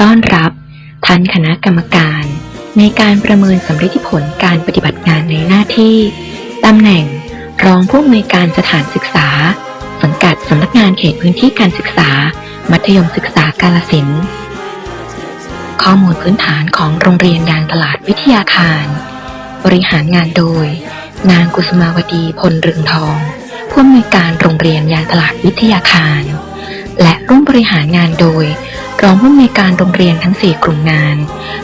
ต้อนรับท่านคณะกรรมการ ในการประเมินสำเร็จผลการปฏิบัติงานในหน้าที่ตำแหน่ง รองผู้อำนวยการสถานศึกษา สังกัดสำนักงานเขตพื้นที่การศึกษา มัธยมศึกษากาลสินข้อมูลพื้นฐานของโรงเรียนยางตลาดวิทยาคาร บริหารงานโดย นางกุสมาวดีพลเรืองทองผู้อำนวยการโรงเรียนยางตลาดวิทยาคาร และร่วมบริหารงานโดย รองผู้อำนวยการโรงเรียนทั้ง 4 กลุ่มงาน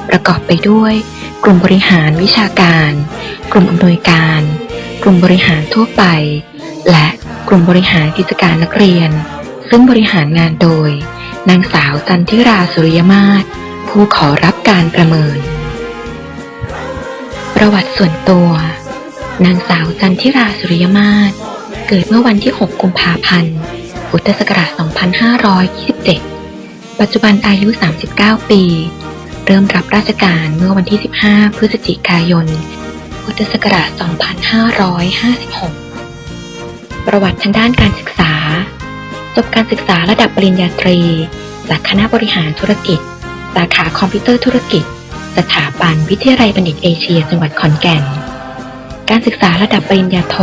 ประกอบไปด้วย กลุ่มบริหารวิชาการ กลุ่มอำนวยการ กลุ่มบริหารทั่วไป และกลุ่มบริหารกิจการนักเรียน ซึ่งบริหารงานโดย นางสาวจันทิราสุริยมาศผู้ขอรับการประเมิน ประวัติส่วนตัว นางสาวจันทิราสุริยมาศเกิดเมื่อวันที่ 6 กุมภาพันธ์ พุทธศักราช 2527 ปัจจุบันอายุ 39 ปี เริ่มรับราชการเมื่อวันที่ 15 พฤศจิกายน พุทธศักราช 2556 ประวัติทางด้านการศึกษา จบการศึกษาระดับปริญญาตรี จากคณะบริหารธุรกิจ สาขาคอมพิวเตอร์ธุรกิจ สถาบันวิทยาลัยบัณฑิตเอเชีย จังหวัดขอนแก่น การศึกษาระดับปริญญาโท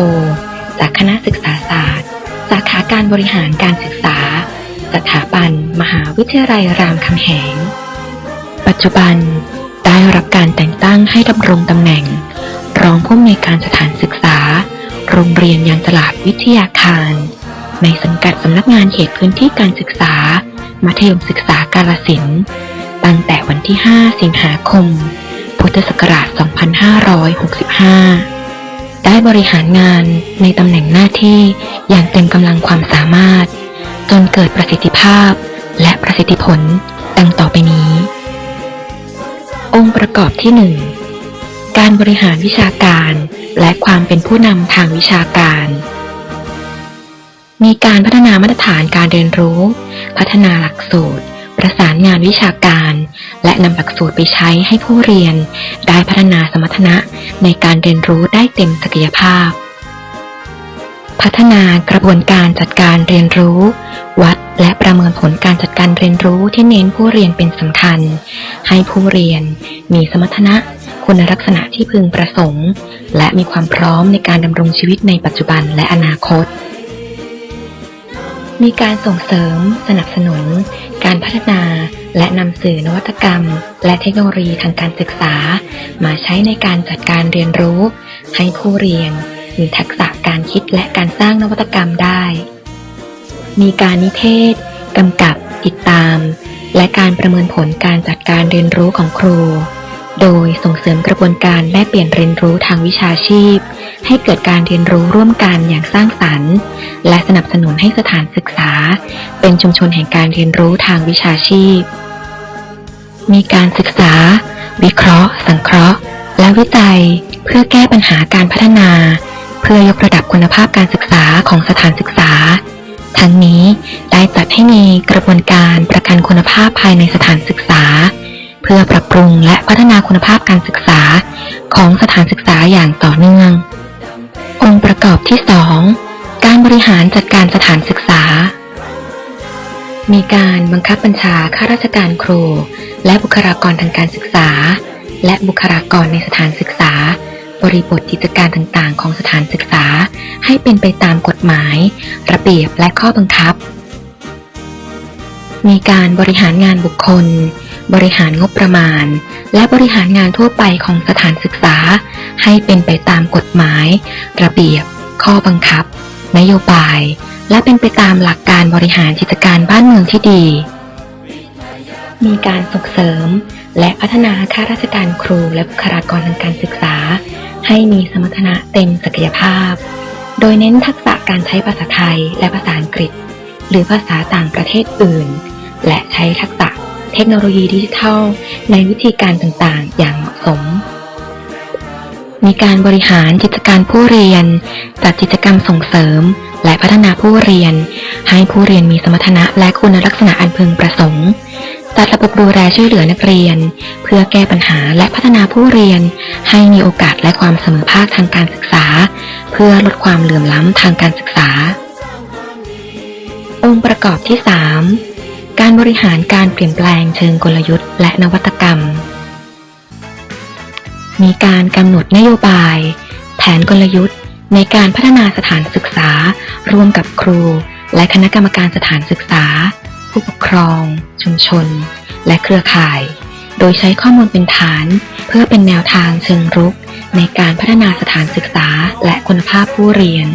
จากคณะศึกษาศาสตร์ สาขาการบริหารการศึกษา สถาบันมหาวิทยาลัยรามคำแหง ปัจจุบันได้รับการแต่งตั้งให้ดำรงตำแหน่ง รองผู้อำนวยการสถานศึกษา โรงเรียนยางตลาดวิทยาคาร ในสังกัดสำนักงานเขตพื้นที่การศึกษา มัธยมศึกษากาลสินตั้งแต่วันที่ 5 สิงหาคม พุทธศักราช 2565 ได้บริหารงานในตำแหน่งหน้าที่อย่างเต็มกำลังความสามารถ จนเกิดประสิทธิภาพและประสิทธิผลดังต่อไปนี้ องค์ประกอบที่ 1 การบริหารวิชาการและความเป็นผู้นำทางวิชาการ มีการพัฒนามาตรฐานการเรียนรู้ พัฒนาหลักสูตร ประสานงานวิชาการ และนำหลักสูตรไปใช้ให้ผู้เรียน ได้พัฒนาสมรรถนะในการเรียนรู้ได้เต็มศักยภาพ พัฒนากระบวนการจัดการเรียนรู้ วัดและประเมินผลการจัดการเรียนรู้ที่เน้นผู้เรียนเป็นสำคัญ ให้ผู้เรียนมีสมรรถนะคุณลักษณะที่พึงประสงค์ และมีความพร้อมในการดำรงชีวิตในปัจจุบันและอนาคต มีการส่งเสริม สนับสนุน การพัฒนา และนำสื่อนวัตกรรม และเทคโนโลยีทางการศึกษา มาใช้ในการจัดการเรียนรู้ ให้ผู้เรียนมีทักษะ การคิดและการสร้างนวัตกรรมได้ มีการนิเทศกำกับ ติดตาม และการประเมินผลการจัดการเรียนรู้ของครู โดยส่งเสริมกระบวนการแลกเปลี่ยนเรียนรู้ทางวิชาชีพ ให้เกิดการเรียนรู้ร่วมกันอย่างสร้างสรรค์ และสนับสนุนให้สถานศึกษา เป็นชุมชนแห่งการเรียนรู้ทางวิชาชีพ มีการศึกษา วิเคราะห์ สังเคราะห์ และวิจัย เพื่อแก้ปัญหาการพัฒนา เพื่อยกระดับคุณภาพการศึกษาของสถานศึกษา ทั้งนี้ได้จัดให้มีกระบวนการประกันคุณภาพภายในสถานศึกษา เพื่อปรับปรุงและพัฒนาคุณภาพการศึกษาของสถานศึกษาอย่างต่อเนื่อง องค์ประกอบที่ 2 การบริหารจัดการสถานศึกษา มีการบังคับบัญชาข้าราชการครู และบุคลากรทางการศึกษา และบุคลากรในสถานศึกษา บริบทกิจการต่างๆ ของสถานศึกษา ให้เป็นไปตามกฎหมาย ระเบียบและข้อบังคับ มีการบริหารงานบุคคล บริหารงบประมาณ และบริหารงานทั่วไปของสถานศึกษา ให้เป็นไปตามกฎหมาย ระเบียบ ข้อบังคับ นโยบาย และเป็นไปตามหลักการบริหารกิจการบ้านเมืองที่ดี มีการส่งเสริมและพัฒนาข้าราชการครูและบุคลากรทางการศึกษา ให้มีสมรรถนะเต็มศักยภาพ โดยเน้นทักษะการใช้ภาษาไทยและภาษาอังกฤษ หรือภาษาต่างประเทศอื่น และใช้ทักษะเทคโนโลยีดิจิทัล ในวิธีการต่างๆ อย่างเหมาะสม มีการบริหารกิจการผู้เรียน จัดกิจกรรมส่งเสริม และพัฒนาผู้เรียน ให้ผู้เรียนมีสมรรถนะและคุณลักษณะอันพึงประสงค์ จัดระบบดูแลช่วยเหลือนักเรียน เพื่อแก้ปัญหาและพัฒนาผู้เรียน ให้มีโอกาสและความเสมอภาคทางการศึกษา เพื่อลดความเหลื่อมล้ำทางการศึกษา องค์ประกอบที่ 3 การบริหารการเปลี่ยนแปลงเชิงกลยุทธ์ และนวัตกรรม มีการกำหนดนโยบาย แผนกลยุทธ์ ในการพัฒนาสถานศึกษา ร่วมกับครู และคณะกรรมการสถานศึกษา ผู้ปกครอง ชุมชน และเครือข่าย โดยใช้ข้อมูลเป็นฐาน เพื่อเป็นแนวทางเชิงรุก ในการพัฒนาสถานศึกษาและคุณภาพผู้เรียน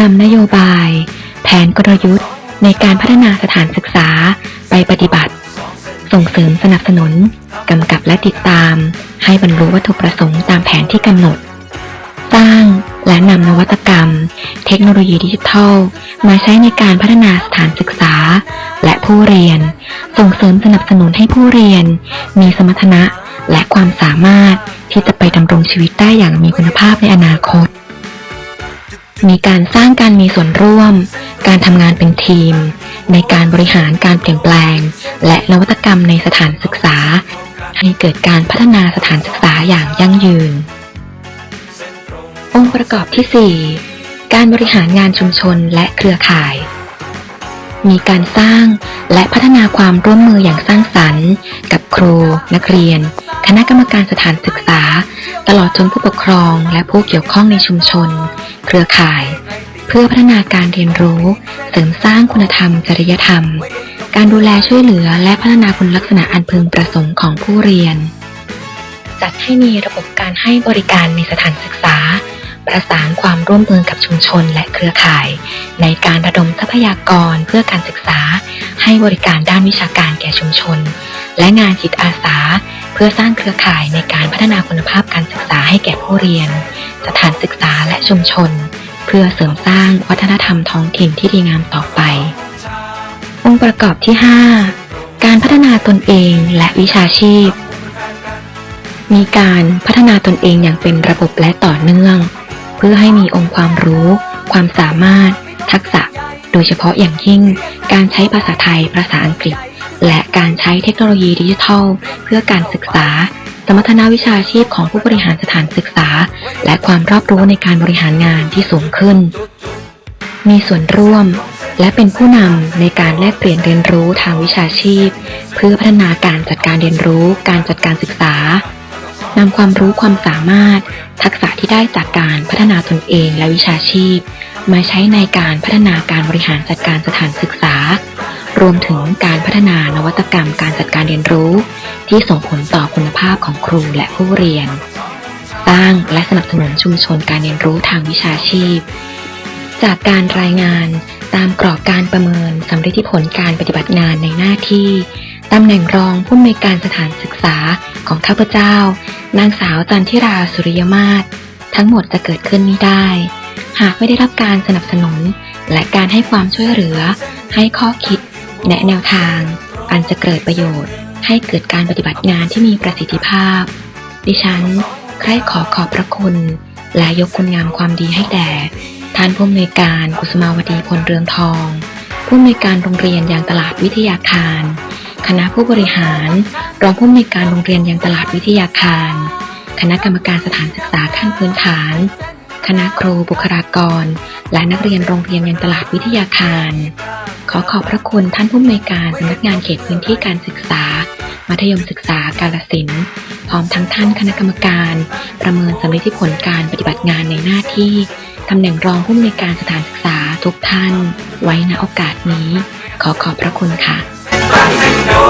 นำนโยบาย แผนกลยุทธ์ ในการพัฒนาสถานศึกษาไปปฏิบัติ ส่งเสริมสนับสนุนกำกับและติดตาม ให้บรรลุวัตถุประสงค์ตามแผนที่กำหนด สร้าง และนำนวัตกรรม เทคโนโลยีดิจิทัล มาใช้ในการพัฒนาสถานศึกษา และผู้เรียน ส่งเสริมสนับสนุนให้ผู้เรียน มีสมรรถนะและความสามารถที่จะไปดำรงชีวิตได้อย่างมีคุณภาพในอนาคต มีการสร้างการมีส่วนร่วม การทำงานเป็นทีม ในการบริหารการเปลี่ยนแปลง และนวัตกรรมในสถานศึกษา ให้เกิดการพัฒนาสถานศึกษาอย่างยั่งยืน องค์ประกอบที่ 4 การบริหารงานชุมชนและเครือข่าย มีการสร้างและพัฒนาความร่วมมืออย่างสร้างสรรค์ กับครู นักเรียน คณะกรรมการสถานศึกษา ตลอดจนผู้ปกครองและผู้เกี่ยวข้องในชุมชน เครือข่าย เพื่อพัฒนาการเรียนรู้ เสริมสร้างคุณธรรม จริยธรรม การดูแลช่วยเหลือและพัฒนาคุณลักษณะอันพึงประสงค์ของผู้เรียน จัดให้มีระบบการให้บริการในสถานศึกษา ประสานความร่วมมือกับชุมชนและเครือข่าย ในการระดมทรัพยากรเพื่อการศึกษา ให้บริการด้านวิชาการแก่ชุมชน และงานจิตอาสา เพื่อสร้างเครือข่ายในการพัฒนาคุณภาพการศึกษาให้แก่ผู้เรียน สถานศึกษาและชุมชน เพื่อเสริมสร้างวัฒนธรรมท้องถิ่นที่ดีงามต่อไป องค์ประกอบที่ 5 การพัฒนาตนเองและวิชาชีพมีการพัฒนาตนเองอย่างเป็นระบบและต่อเนื่อง พื่อให้มีองค์ความรู้ ความสามารถ ทักษะ โดยเฉพาะอย่างยิ่ง การใช้ภาษาไทย ภาษาอังกฤษ และการใช้เทคโนโลยีดิจิทัล เพื่อการศึกษา สมรรถนะวิชาชีพของผู้บริหารสถานศึกษา และความรอบรู้ในการบริหารงานที่สูงขึ้น มีส่วนร่วมและเป็นผู้นำในการแลกเปลี่ยนเรียนรู้ทางวิชาชีพ เพื่อพัฒนาการจัดการเรียนรู้ การจัดการศึกษา นำความรู้ความสามารถ ทักษะที่ได้จากการพัฒนาตนเองและวิชาชีพ มาใช้ในการพัฒนาการบริหารจัดการสถานศึกษา รวมถึงการพัฒนานวัตกรรมการจัดการเรียนรู้ ที่ส่งผลต่อคุณภาพของครูและผู้เรียน สร้างและสนับสนุนชุมชนการเรียนรู้ทางวิชาชีพ จากการรายงานตามกรอบการประเมินสำเร็จผลการปฏิบัติงานในหน้าที่ตำแหน่งรองผู้อำนวยการสถานศึกษาของข้าพเจ้า นางสาวจันทิราสุริยมาศทั้งหมดจะเกิดขึ้นไม่ได้ หากไม่ได้รับการสนับสนุน และการให้ความช่วยเหลือ ให้ข้อคิด แนะแนวทาง อันจะเกิดประโยชน์ ให้เกิดการปฏิบัติงานที่มีประสิทธิภาพ ดิฉัน ใคร่ขอขอบพระคุณ และยกคุณงามความดีให้แด่ท่านผู้อำนวยการกุสมาวดีพลเรืองทอง ผู้อำนวยการโรงเรียนยางตลาดวิทยาคาร คณะผู้บริหาร รองผู้อำนวยการโรงเรียนยางตลาดวิทยาคาร คณะกรรมการสถานศึกษาขั้นพื้นฐาน คณะครูบุคลากร และนักเรียนโรงเรียนยางตลาดวิทยาคาร ขอขอบพระคุณท่านผู้อำนวยการสำนักงานเขตพื้นที่การศึกษา มัธยมศึกษากาลสินพร้อมทั้งท่านคณะกรรมการ ประเมินสำเร็จผลการปฏิบัติงานในหน้าที่ตำแหน่งรองผู้อำนวยการสถานศึกษาทุกท่าน ไว้ณโอกาสนี้ ขอขอบพระคุณค่ะ เส้นโน้